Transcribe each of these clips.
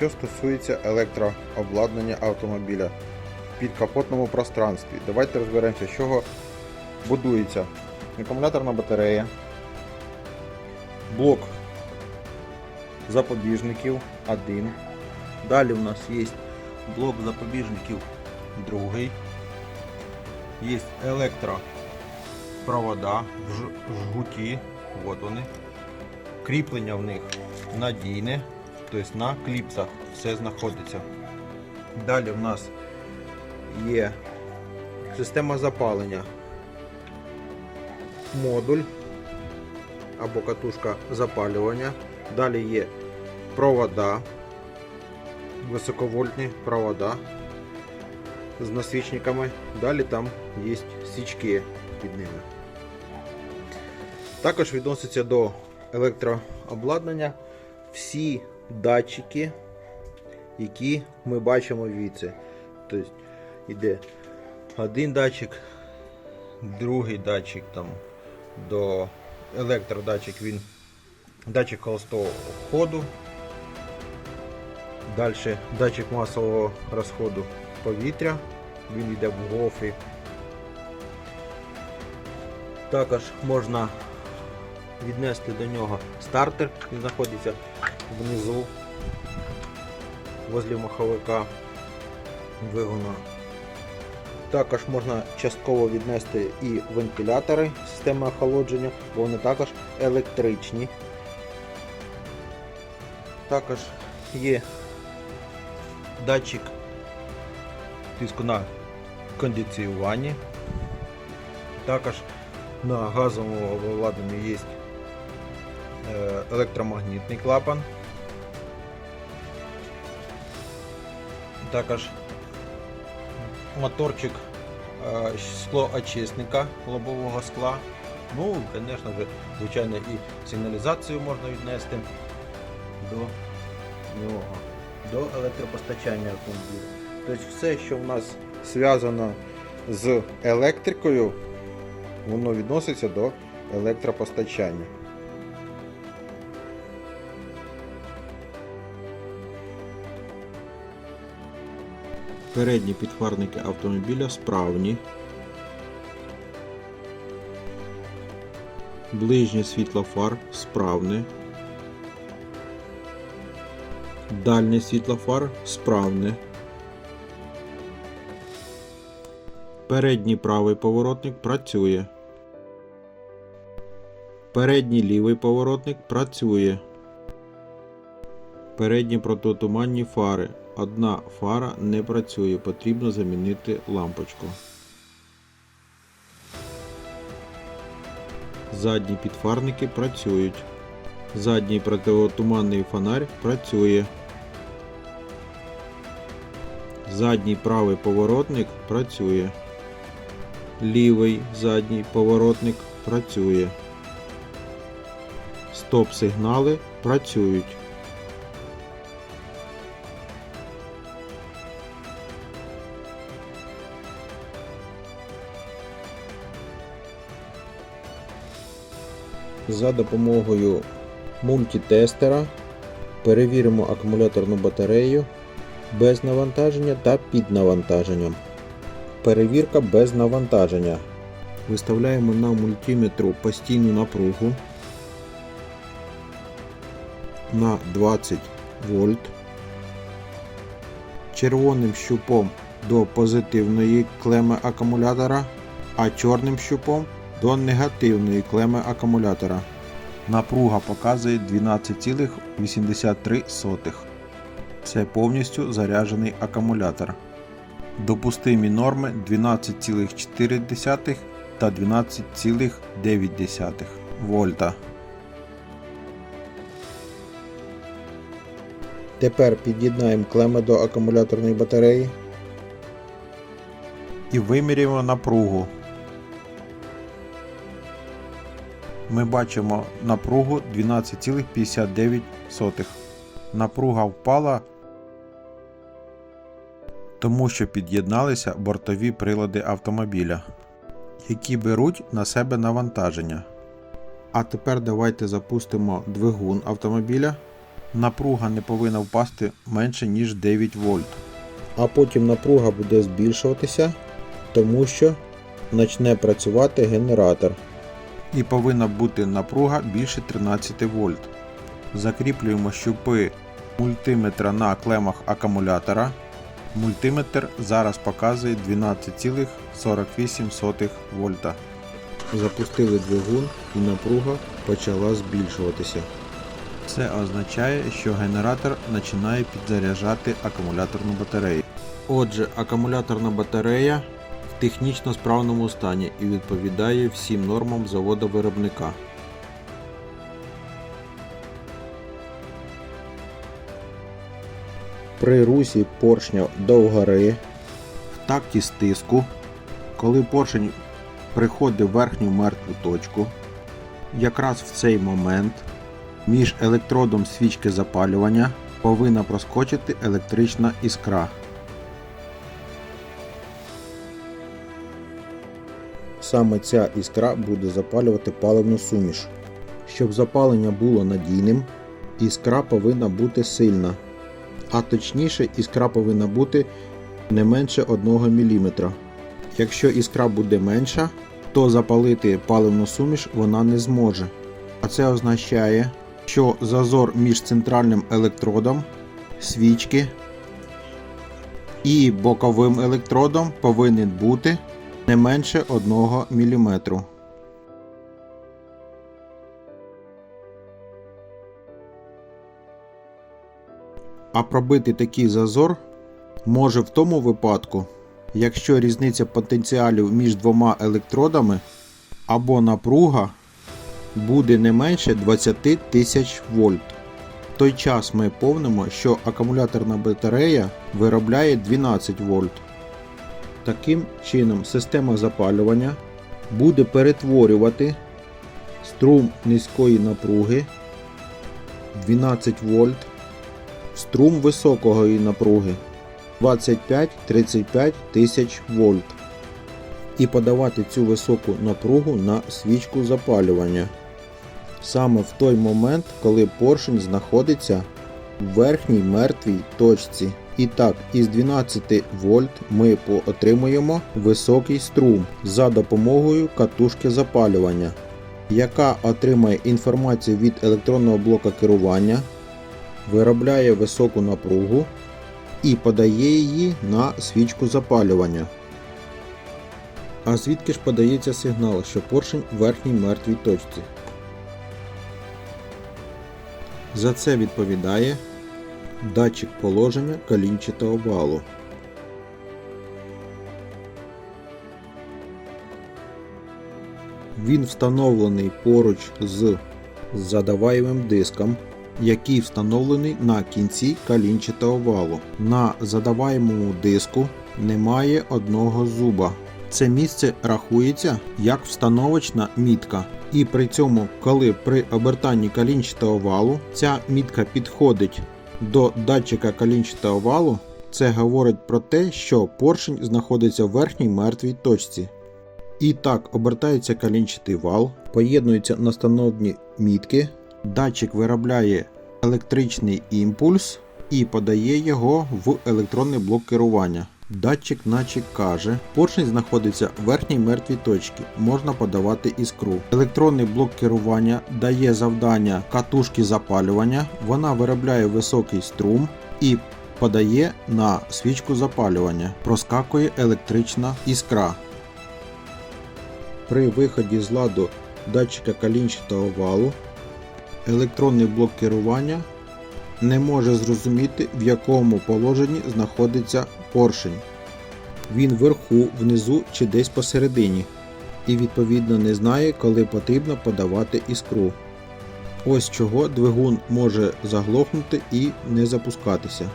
що стосується електрообладнання автомобіля в підкапотному пространстві. Давайте розберемося, з чого будується акумуляторна батарея, блок запобіжників один. Далі у нас є блок запобіжників другий. Є електропровода в жгуті. От вони. Кріплення в них надійне, тобто на кліпсах все знаходиться. Далі в нас є система запалення, модуль або катушка запалювання. Далі є провода, високовольтні провода з насвічниками. Далі там є свічки під ними. Також відноситься до електрообладнання всі датчики, які ми бачимо звідси. Тобто йде один датчик, другий датчик там до електродатчик, він датчик холостого ходу. Далі датчик масового розходу повітря, він йде в гофрі. Також можна віднести до нього стартер, він знаходиться внизу, возле маховика двигуна. Також можна частково віднести і вентилятори системи охолодження, бо вони також електричні. Також є датчик тиску на кондиціюванні. Також на газовому обладнанні є е, електромагнітний клапан. Також моторчик е, склоочисника лобового скла. Ну, звісно звичайно, і сигналізацію можна віднести до нього, до електропостачання автомобіля. Тобто все, що в нас зв'язано з електрикою, воно відноситься до електропостачання. Передні підфарники автомобіля справні. Ближнє світло фар справне. Дальнє світло фар справне. Передній правий поворотник працює. Передній лівий поворотник працює. Передні протитуманні фари. Одна фара не працює, потрібно замінити лампочку. Задні підфарники працюють. Задній протитуманний фонарь працює. Задній правий поворотник працює. Лівий задній поворотник працює. Стоп-сигнали працюють. За допомогою мультитестера перевіримо акумуляторну батарею без навантаження та під навантаженням. Перевірка без навантаження. Виставляємо на мультиметру постійну напругу на 20 вольт. Червоним щупом до позитивної клеми акумулятора, а чорним щупом до негативної клеми акумулятора. Напруга показує 12,83. Це повністю заряджений акумулятор. Допустимі норми 12,4 та 12,9 вольта. Тепер під'єднаємо клеми до акумуляторної батареї і вимірюємо напругу. Ми бачимо напругу 12,59. Напруга впала, тому що під'єдналися бортові прилади автомобіля, які беруть на себе навантаження. А тепер давайте запустимо двигун автомобіля Напруга не повинна впасти менше ніж 9 вольт. А потім напруга буде збільшуватися, тому що почне працювати генератор. І повинна бути напруга більше 13 вольт. Закріплюємо щупи мультиметра на клемах акумулятора. Мультиметр зараз показує 12,48 вольта. Запустили двигун і напруга почала збільшуватися. Це означає, що генератор починає підзаряджати акумуляторну батарею. Отже, акумуляторна батарея технічно справному стані і відповідає всім нормам заводу виробника. При русі поршня до гори в такті стиску, коли поршень приходить в верхню мертву точку, якраз в цей момент між електродом свічки запалювання повинна проскочити електрична іскра. Саме ця іскра буде запалювати паливну суміш. Щоб запалення було надійним, іскра повинна бути сильна, а точніше іскра повинна бути не менше 1 мм. Якщо іскра буде менша, то запалити паливну суміш вона не зможе. А це означає, що зазор між центральним електродом свічки і боковим електродом повинен бути не менше 1 мм. А пробити такий зазор може в тому випадку, якщо різниця потенціалів між двома електродами або напруга буде не менше 20 тисяч вольт. В той час ми повнимо, що акумуляторна батарея виробляє 12 вольт. Таким чином, система запалювання буде перетворювати струм низької напруги 12 вольт в струм високої напруги 25-35 тисяч вольт і подавати цю високу напругу на свічку запалювання. Саме в той момент, коли поршень знаходиться в верхній мертвій точці. І так, із 12 вольт ми отримуємо високий струм за допомогою катушки запалювання, яка отримає інформацію від електронного блока керування, виробляє високу напругу і подає її на свічку запалювання. А звідки ж подається сигнал, що поршень в верхній мертвій точці? За це відповідає датчик положення колінчатого валу. Він встановлений поруч з задаваємим диском, який встановлений на кінці колінчатого валу. На задаваємому диску немає одного зуба. Це місце рахується як встановочна мітка. І при цьому, коли при обертанні колінчатого валу ця мітка підходить до датчика калінчатого валу, це говорить про те, що поршень знаходиться в верхній мертвій точці. І так обертається калінчатий вал, поєднуються настановні мітки, датчик виробляє електричний імпульс і подає його в електронний блок керування. Датчик наче каже, поршень знаходиться в верхній мертвій точці, можна подавати іскру. Електронний блок керування дає завдання катушки запалювання, вона виробляє високий струм і подає на свічку запалювання. Проскакує електрична іскра. При виході з ладу датчика колінчатого валу електронний блок керування не може зрозуміти, в якому положенні знаходиться поршень. Він вверху, внизу чи десь посередині. І відповідно не знає, коли потрібно подавати іскру. Ось чого двигун може заглохнути і не запускатися.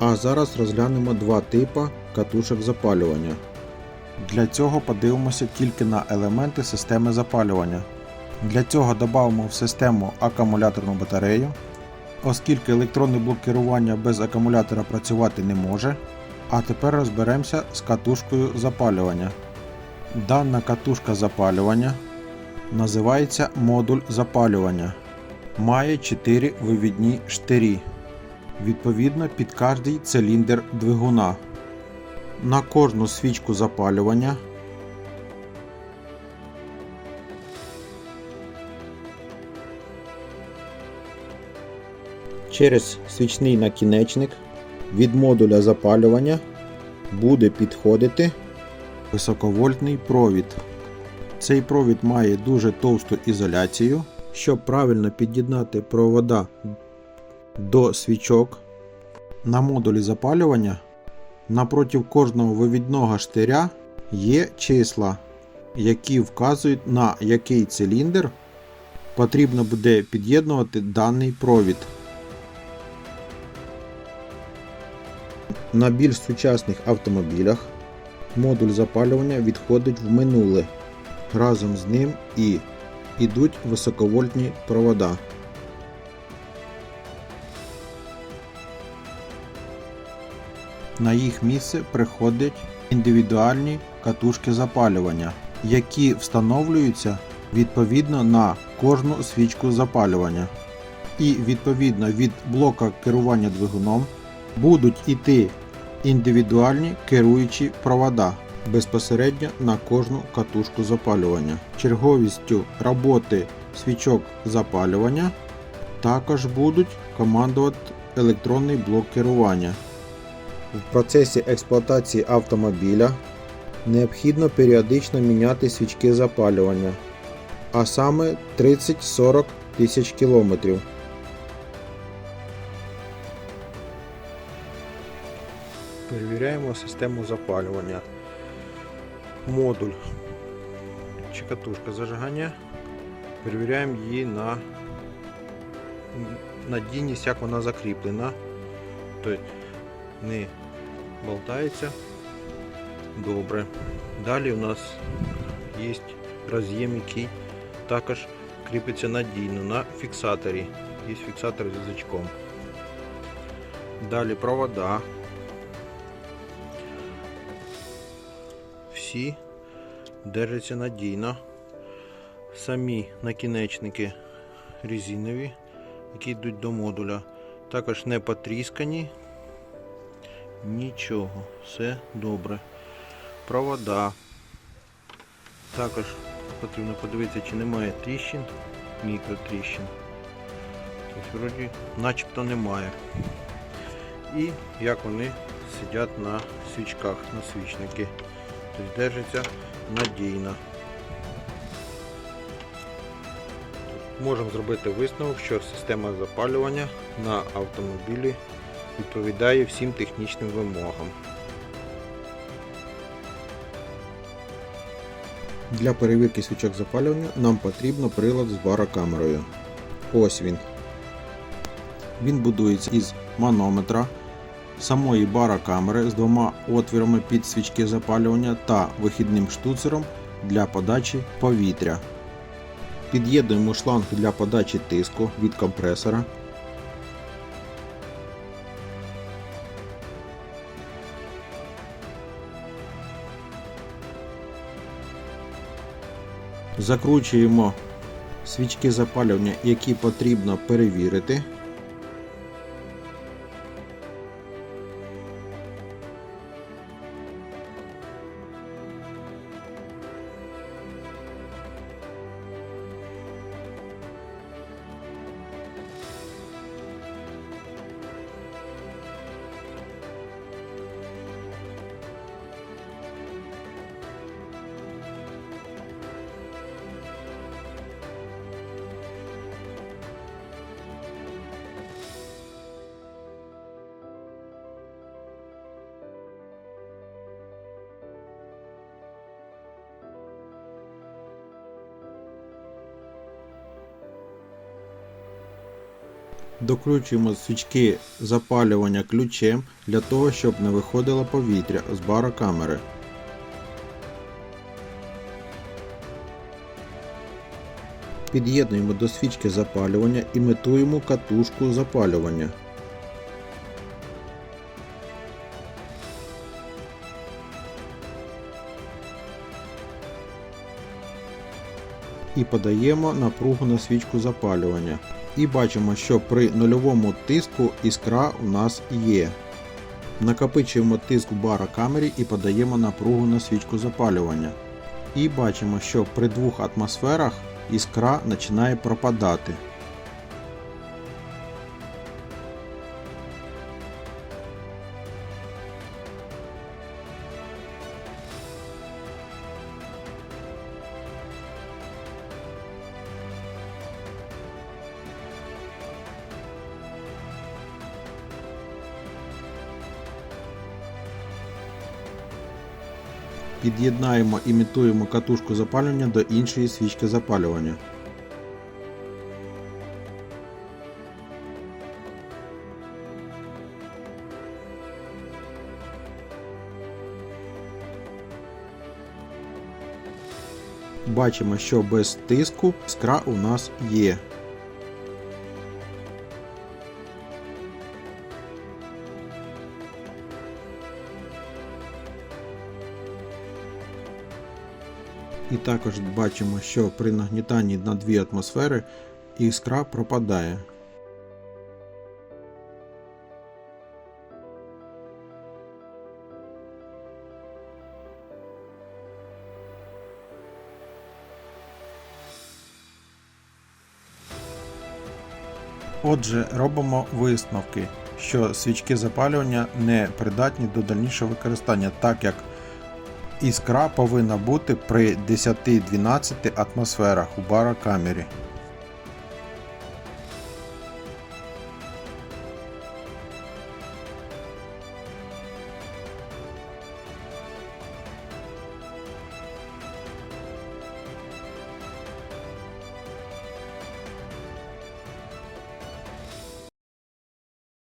А зараз розглянемо два типи катушок запалювання. Для цього подивимося тільки на елементи системи запалювання. Для цього додамо в систему акумуляторну батарею, оскільки електронний блок керування без акумулятора працювати не може. А тепер розберемося з катушкою запалювання. Дана катушка запалювання називається модуль запалювання. має 4 вивідні штирі, відповідно під кожний циліндр двигуна. На кожну свічку запалювання через свічний накінечник від модуля запалювання буде підходити високовольтний провід. Цей провід має дуже товсту ізоляцію. Щоб правильно під'єднати провода до свічок на модулі запалювання, напроти кожного вивідного штиря є числа, які вказують на який циліндр потрібно буде під'єднувати даний провід. На більш сучасних автомобілях модуль запалювання відходить в минуле. Разом з ним і йдуть високовольтні провода. На їх місце приходять індивідуальні катушки запалювання, які встановлюються відповідно на кожну свічку запалювання. І відповідно від блока керування двигуном будуть іти індивідуальні керуючі провода безпосередньо на кожну катушку запалювання. Черговістю роботи свічок запалювання також будуть командувати електронний блок керування. В процесі експлуатації автомобіля необхідно періодично міняти свічки запалювання, а саме 30-40 тисяч кілометрів. Перевіряємо систему запалювання. Модуль чи катушка зажигання. Перевіряємо її на надійність, як вона закріплена. Тобто не болтається добре. Далі у нас є роз'єм, який також кріпиться надійно на фіксаторі. Є фіксатор з язичком. Далі провода. Всі держаться надійно. Самі накінечники резинові, які йдуть до модуля, також не потріскані. Нічого, все добре. Провода. Також потрібно подивитися, чи немає тріщин, мікротріщин. Тобто, вроді, начебто немає. І як вони сидять на свічках, на свічники. Тобто надійно. Можемо зробити висновок, що система запалювання на автомобілі відповідає всім технічним вимогам. Для перевірки свічок запалювання нам потрібно прилад з барокамерою. Ось він. Він будується із манометра, самої барокамери з двома отвірами під свічки запалювання та вихідним штуцером для подачі повітря. Під'єднуємо шланг для подачі тиску від компресора. Закручуємо свічки запалювання, які потрібно перевірити. Докручуємо свічки запалювання ключем для того, щоб не виходило повітря з барокамери. Під'єднуємо до свічки запалювання, імітуємо катушку запалювання. І подаємо напругу на свічку запалювання. І бачимо, що при нульовому тиску іскра у нас є. Накопичуємо тиск в барокамері і подаємо напругу на свічку запалювання. І бачимо, що при двох атмосферах іскра починає пропадати. Під'єднаємо, імітуємо катушку запалювання до іншої свічки запалювання. Бачимо, що без тиску іскра у нас є. І також бачимо, що при нагнітанні на 2 атмосфери іскра пропадає. Отже, робимо висновки, що свічки запалювання не придатні до дальнішого використання, так як іскра повинна бути при 10-12 атмосферах у барокамері.